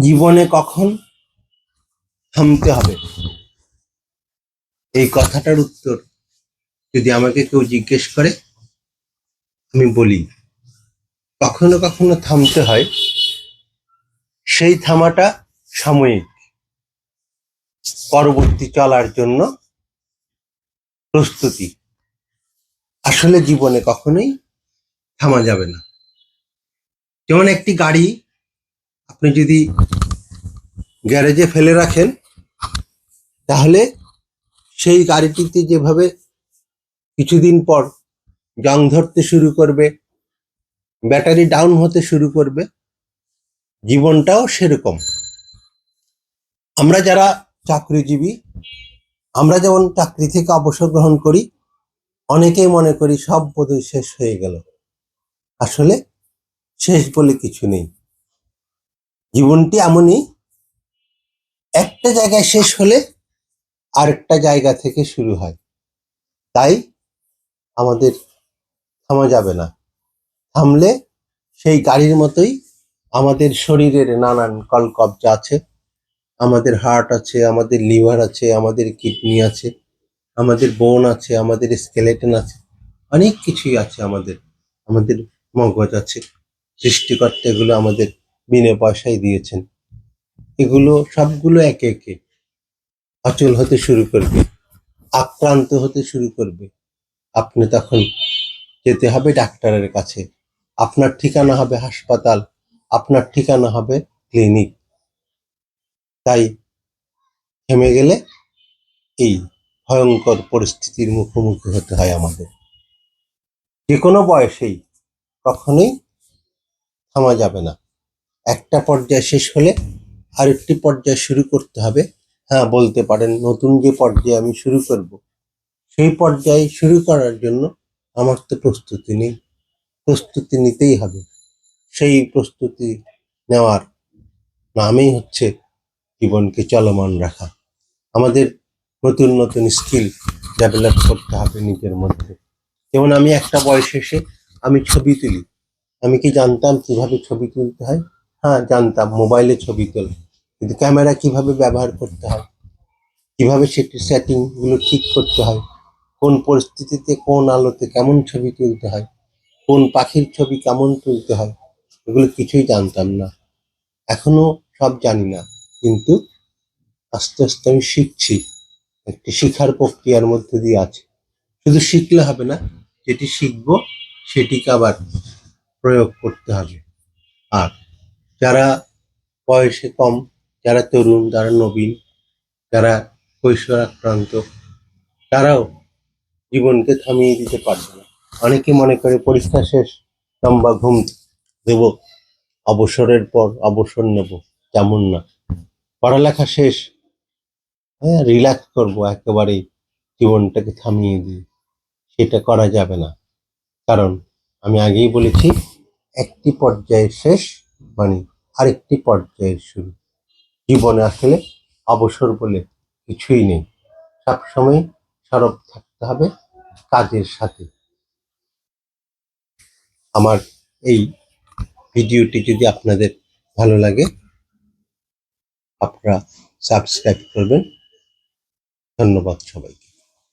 জীবনে কখন থামতে হবে? এই কথাটার উত্তর যদি আমাকে কেউ জিজ্ঞেস করে, আমি বলি, কখনো কখনো থামতে হয়। সেই থামাটা সাময়িক। পরবর্তী চলার জন্য প্রস্তুতি। আসলে জীবনে কখনোই থামা যাবে না। যেমন একটি গাড়ি আপনি যদি গ্যারেজে ফেলে রাখেন, তাহলে সেই গাড়িটিতে যেভাবে কিছুদিন পর জং ধরতে শুরু করবে, ব্যাটারি ডাউন হতে শুরু করবে, জীবনটাও সেরকম। আমরা যারা চাকরিজীবী, আমরা যেমন চাকরি থেকে অবসর গ্রহণ করি, অনেকেই মনে করি সব বোধহয় শেষ হয়ে গেল। আসলে শেষ বলে কিছু নেই। জীবনটি এমনই, একটা জায়গায় শেষ হলে আরেকটা জায়গা থেকে শুরু হয়। তাই আমাদের থামা যাবে না। থামলে সেই গাড়ির মতোই আমাদের শরীরের নানান কলকবজা আছে। আমাদের হার্ট আছে, আমাদের লিভার আছে, আমাদের কিডনি আছে, আমাদের বোন আছে, আমাদের স্কেলেটন আছে, অনেক কিছুই আছে আমাদের আমাদের মগজ আছে। সৃষ্টিকর্তা এগুলো আমাদের বিনা পয়সায় দিয়েছেন। এগুলো সবগুলো একে একে অচল হতে শুরু করবে, আক্রান্ত হতে শুরু করবে। আপনি তখন যেতে হবে ডাক্তারের কাছে। আপনার ঠিকানা হবে হাসপাতাল, আপনার ঠিকানা হবে ক্লিনিক। তাই থেমে গেলে এই ভয়ঙ্কর পরিস্থিতির মুখোমুখি হতে হয় আমাদের। যে কোনো বয়সেই কখনোই থামা যাবে না। একটা পর্যায়ে শেষ হলে আরেকটি পর্যায়ে শুরু করতে হবে। হ্যাঁ বলতে পারেন নতুন যে পর্যায়ে আমি শুরু করব, সেই পর্যায়ে শুরু করার জন্য আমার তো প্রস্তুতি নেই। প্রস্তুতি নিতেই হবে। সেই প্রস্তুতি নেওয়ার নামই হচ্ছে জীবনকে চলমান রাখা। আমাদের নতুন নতুন স্কিল ডেভেলপ করতে হবে নিজের মধ্যে। যেমন আমি একটা বয়স এসে আমি ছবি তুলি। আমি কি জানতাম কীভাবে ছবি তুলতে হয়? হ্যাঁ জানতাম, মোবাইলে ছবি তোলা। কিন্তু ক্যামেরা কীভাবে ব্যবহার করতে হয়? কীভাবে সেটি সেটিংগুলো ঠিক করতে হয়? কোন পরিস্থিতিতে, কোন আলোতে কেমন ছবি তুলতে হয়? কোন পাখির ছবি কেমন তুলতে হয়? এগুলো কিছুই জানতাম না। এখনও সব জানি না। কিন্তু আস্তে আস্তে আমি শিখছি। একটি শিখার প্রক্রিয়ার মধ্যে দিয়ে আছে। শুধু শিখলে হবে না, যেটি শিখব, সেটিকে আবার প্রয়োগ করতে হবে। আর যারা বয়সে কম, যারা তরুণ, যারা নবীন, যারা কৈশোর আক্রান্ত তারাও জীবনকে থামিয়ে দিতে পারবে না। অনেকে মনে করে পরীক্ষা শেষ, লম্বা ঘুম দেব, অবসরের পর অবসর নেব, তেমন না। পড়ালেখা শেষ হ্যাঁ রিল্যাক্স করব, একেবারেই জীবনটাকে থামিয়ে দিয়ে সেটা করা যাবে না। কারণ, আমি আগেই বলেছি, একটি পর্যায়ের শেষ মানে আরেকটি পর্যায়ের শুরু। জীবনে আসলে অবসর বলে কিছুই নেই। সবসময় সরব থাকতে হবে কাজের সাথে। আমার এই ভিডিওটি যদি আপনাদের ভালো লাগে, আপনারা সাবস্ক্রাইব করবেন। ধন্যবাদ সবাইকে।